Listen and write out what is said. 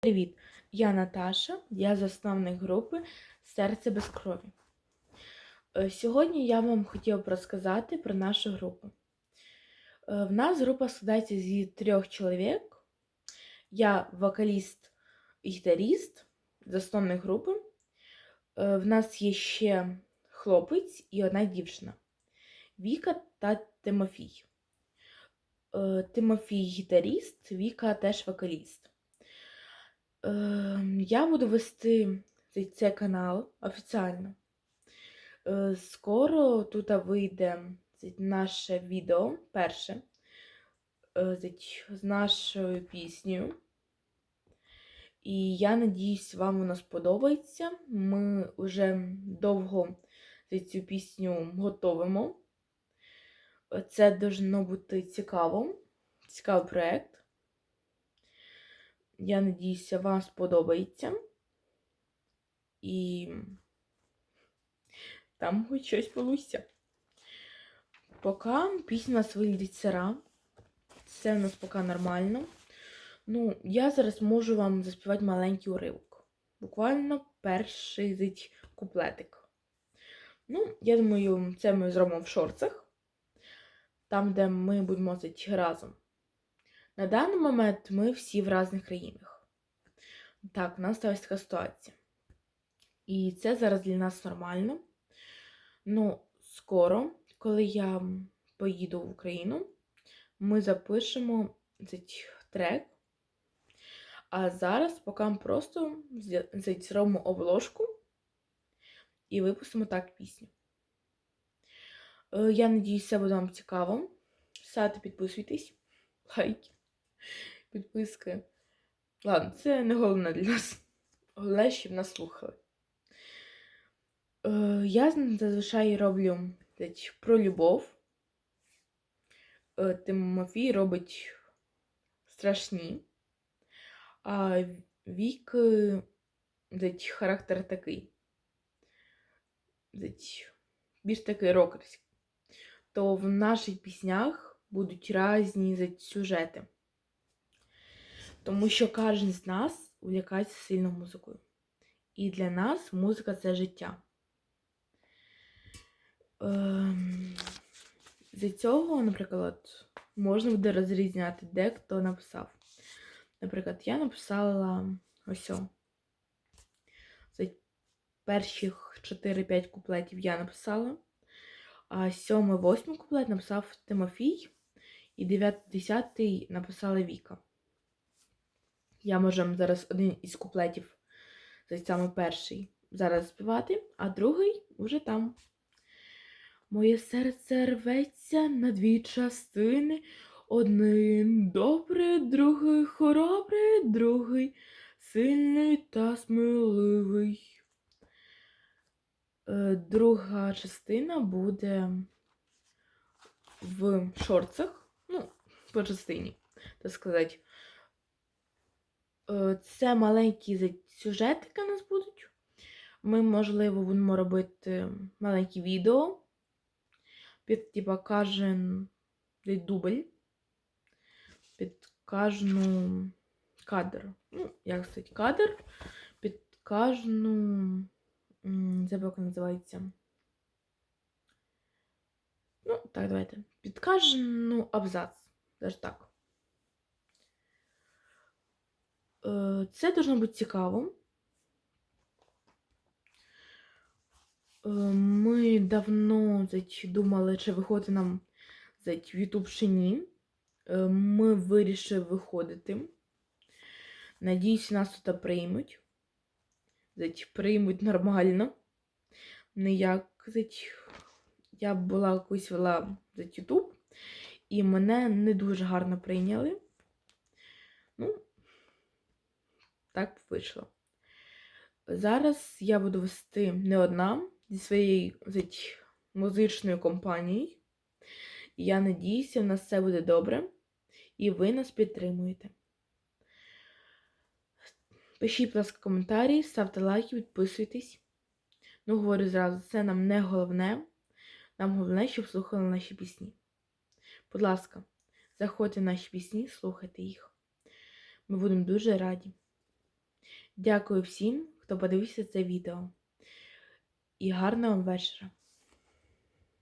Привіт! Я Наташа, я засновник групи Серце без крові. Е, Сьогодні я вам хотіла б розказати про нашу групу. Е, В нас група складається зі трьох чоловік. Я вокаліст і гітаріст, засновник групи. Е, В нас є ще хлопець і одна дівчина Віка та Тимофій. Тимофій гітаріст, Віка теж вокаліст. Е, Я буду вести цей, цей канал офіціально. Е, Скоро тут вийде наше відео перше е, з нашою піснею. І я надіюсь, вам воно сподобається. Ми вже довго цю пісню готовимо. Це должно бути цікаво. Цікавий проєкт. Я надіюся, вам сподобається. І там хоч щось вийде. Поки пісня у нас виглядить сира. Все у нас поки нормально. Ну, я зараз можу вам заспівати маленький уривок. Буквально перший куплетик. Ну, я думаю, це ми зробимо в шорцах. Там, де ми будемо зить разом. На даний момент ми всі в різних країнах. Так, у нас сталася така ситуація. І це зараз для нас нормально. Ну, скоро, коли я поїду в Україну, ми запишемо цей трек. А зараз поки просто зробимо обложку і випустимо так пісню. Е, Я надіюсь, це буде вам цікаво. Ставте, підписуйтесь, лайки підписки. Ладно, це не головне для нас. Головне, щоб нас слухали. Е, я зазвичай роблю десь, про любов. Е, Тимофій робить страшні. А вік е, характер такий. Десь, більш такий рокерський. То в наших піснях будуть різні сюжети. Тому що кожен з нас увлікається сильно музикою. І для нас музика це життя. Ем, З цього, наприклад, можна буде розрізняти, де хто написав. Наприклад, я написала ось. За перших 4-5 куплетів я написала, а 7-8 куплет написав Тимофій, і 9-10 написала Віка. Я можу зараз один із куплетів, цей саме перший, зараз співати, а другий уже там. Моє серце рветься на дві частини. Один добрий, другий хоробрий, другий сильний та сміливий. Е, Друга частина буде в шорцах, ну, по частині, так сказати. Е, Це маленькі сюжетики у нас будуть. Ми, можливо, будемо робити маленькі відео під типа кожен дубль, під кожну кадр. Ну, як сказати, кадр, під кожну. Забув, як називається. Ну, так, давайте. Під кожну абзац. Даже так. Е, Це должно бути цікаво. Е, Ми давно зать, думали, чи виходити нам зать, в YouTube чи ні. Е, Ми вирішили виходити. Надіюсь, нас тут приймуть. Зать, приймуть нормально. Не як зать, я була якось вела зать, YouTube, і мене не дуже гарно прийняли. Ну, так вийшло. Зараз я буду вести не одна зі своєю зать, музичною компанією. Я надіюся, в нас все буде добре. І ви нас підтримуєте. Пишіть, будь ласка, коментарі, ставте лайки, підписуйтесь. Ну, говорю зразу, це нам не головне. Нам головне, щоб слухали наші пісні. Будь ласка, заходьте в наші пісні, слухайте їх. Ми будемо дуже раді. Дякую всім, хто подивився це відео. І гарного вам вечора!